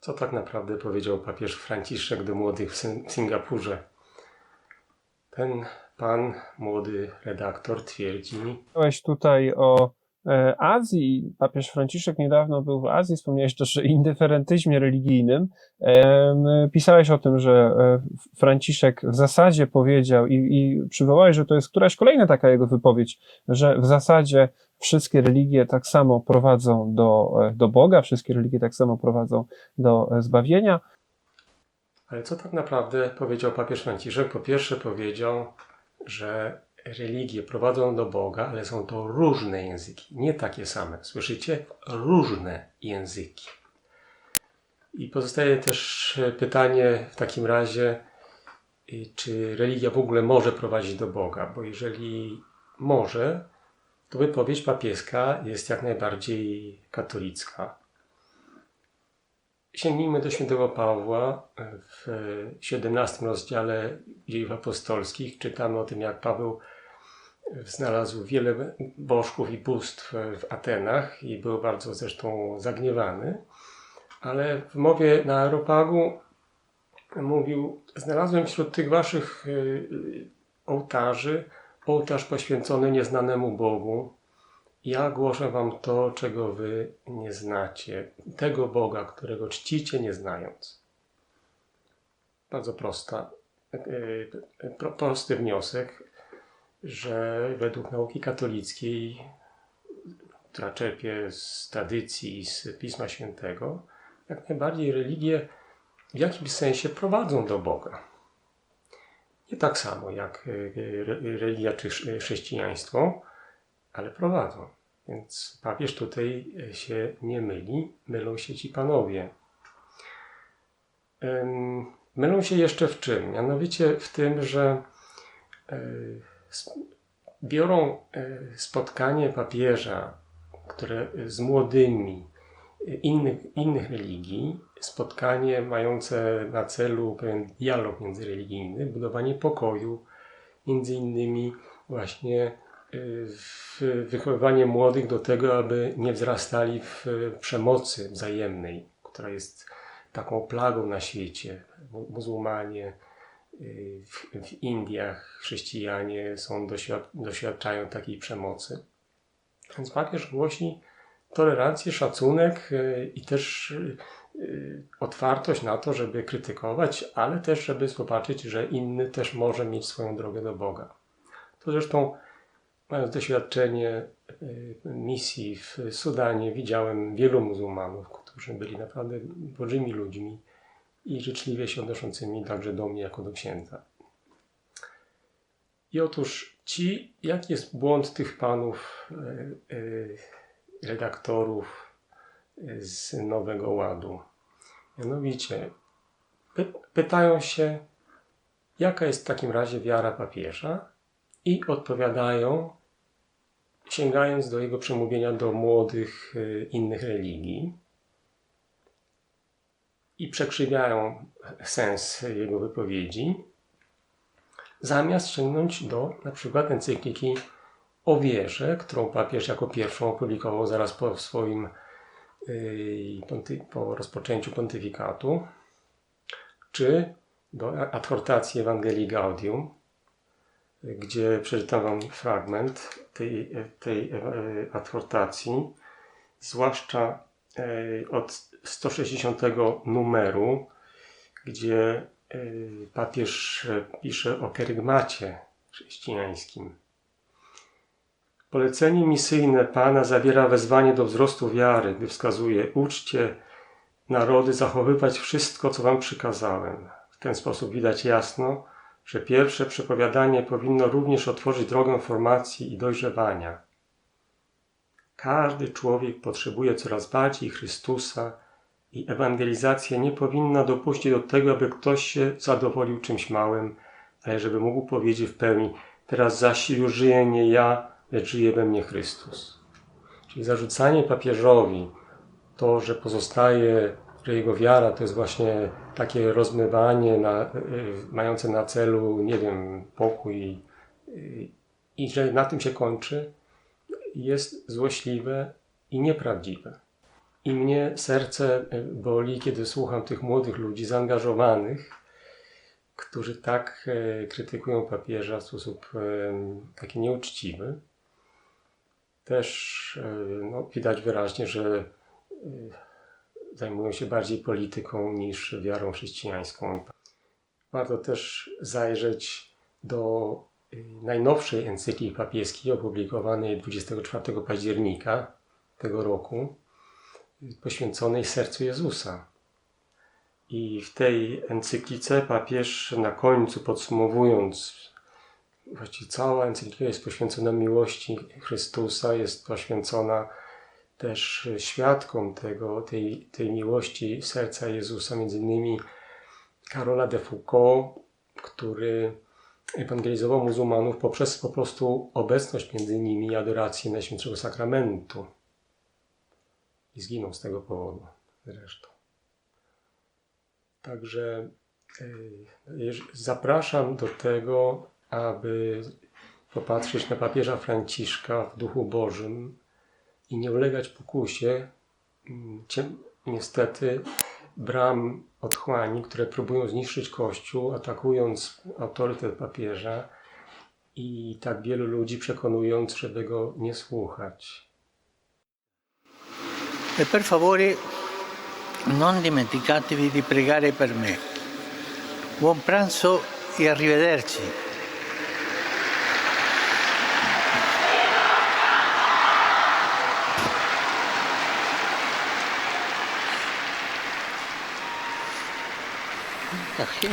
Co tak naprawdę powiedział papież Franciszek do młodych w Singapurze? Ten pan, młody redaktor, twierdzi, Wspomniałeś tutaj o Azji. Papież Franciszek niedawno był w Azji. Wspomniałeś też o indyferentyzmie religijnym. Pisałeś o tym, że e, Franciszek w zasadzie powiedział i, i przywołałeś, że to jest któraś kolejna taka jego wypowiedź, że w zasadzie wszystkie religie tak samo prowadzą do, e, do Boga, wszystkie religie tak samo prowadzą do e, zbawienia. ale co tak naprawdę powiedział papież Franciszek? Po pierwsze powiedział, że religie prowadzą do Boga, ale są to różne języki, nie takie same. Słyszycie? Różne języki. I pozostaje też pytanie w takim razie, czy religia w ogóle może prowadzić do Boga, bo jeżeli może, to wypowiedź papieska jest jak najbardziej katolicka. Sięgnijmy do świętego Pawła. W 17 rozdziale dziejów apostolskich czytamy o tym, jak Paweł znalazł wiele bożków i bóstw w Atenach i był bardzo zresztą zagniewany. Ale w mowie na Areopagu mówił: Znalazłem wśród tych waszych y, ołtarzy ołtarz poświęcony nieznanemu Bogu. Ja głoszę wam to, czego wy nie znacie. Tego Boga, którego czcicie, nie znając. Bardzo prosta, y, pro- prosty wniosek, że według nauki katolickiej, która czerpie z tradycji i z Pisma Świętego, jak najbardziej religie w jakimś sensie prowadzą do Boga. Nie tak samo jak re- religia czy chrze- chrześcijaństwo, ale prowadzą. Więc papież tutaj się nie myli, mylą się ci panowie. Mylą się jeszcze w czym? Mianowicie w tym, że s- biorą y, spotkanie papieża, które z młodymi y, innych, innych religii, spotkanie mające na celu pewien dialog międzyreligijny, budowanie pokoju, między innymi właśnie wychowywanie młodych do tego, aby nie wzrastali w przemocy wzajemnej, która jest taką plagą na świecie. Mu- Muzułmanie w, w Indiach, chrześcijanie są doświad, doświadczają takiej przemocy. Więc papież głosi tolerancję, szacunek y, i też y, y, otwartość na to, żeby krytykować, ale też, żeby zobaczyć, że inny też może mieć swoją drogę do Boga. To zresztą, mając doświadczenie misji w Sudanie, widziałem wielu muzułmanów, którzy byli naprawdę bożymi ludźmi i życzliwie się odnoszącymi także do mnie jako do księdza. I otóż ci, jaki jest błąd tych panów y, y, redaktorów y, z Nowego Ładu? Mianowicie py- pytają się, jaka jest w takim razie wiara papieża i odpowiadają, sięgając do jego przemówienia do młodych innych religii i przekrzywiają sens jego wypowiedzi, zamiast sięgnąć do na przykład encykliki o wierze, którą papież jako pierwszą opublikował zaraz po swoim yy, po rozpoczęciu pontyfikatu, czy do adhortacji Ewangelii Gaudium, gdzie przeczytam Wam fragment tej, tej adhortacji, zwłaszcza od 160 numeru, gdzie e, papież e, pisze o kerygmacie chrześcijańskim. Polecenie misyjne Pana zawiera wezwanie do wzrostu wiary, gdy wskazuje: uczcie narody zachowywać wszystko, co Wam przykazałem. W ten sposób widać jasno, że pierwsze przepowiadanie powinno również otworzyć drogę formacji i dojrzewania. Każdy człowiek potrzebuje coraz bardziej Chrystusa i ewangelizacja nie powinna dopuścić do tego, aby ktoś się zadowolił czymś małym, ale żeby mógł powiedzieć w pełni: Teraz zaś już żyję nie ja, lecz żyje we mnie Chrystus. Czyli zarzucanie papieżowi to, że pozostaje, że jego wiara to jest właśnie takie rozmywanie na, y, mające na celu, nie wiem, pokój y, i że na tym się kończy, jest złośliwe i nieprawdziwe. I mnie serce y, boli, kiedy słucham tych młodych ludzi zaangażowanych, którzy tak e, krytykują papieża w sposób e, taki nieuczciwy. Też e, no, widać wyraźnie, że e, zajmują się bardziej polityką niż wiarą chrześcijańską. Warto też zajrzeć do najnowszej encykliki papieskiej opublikowanej 24 października tego roku, poświęconej sercu Jezusa. I w tej encyklice papież na końcu podsumowując, właściwie cała encyklika jest poświęcona miłości Chrystusa, jest poświęcona też świadkom tego, tej, tej miłości serca Jezusa, między innymi Karola de Foucault, który ewangelizował muzułmanów poprzez po prostu obecność między nimi i adorację Najświętszego Sakramentu. I zginął z tego powodu zresztą. Także jeż- zapraszam do tego, aby popatrzeć na papieża Franciszka w duchu Bożym i nie ulegać pokusie, niestety, bram otchłani, które próbują zniszczyć Kościół, atakując autorytet papieża i tak wielu ludzi przekonując, żeby go nie słuchać. E per favore non dimenticatevi di pregare per me. Buon pranzo e arrivederci. 小黑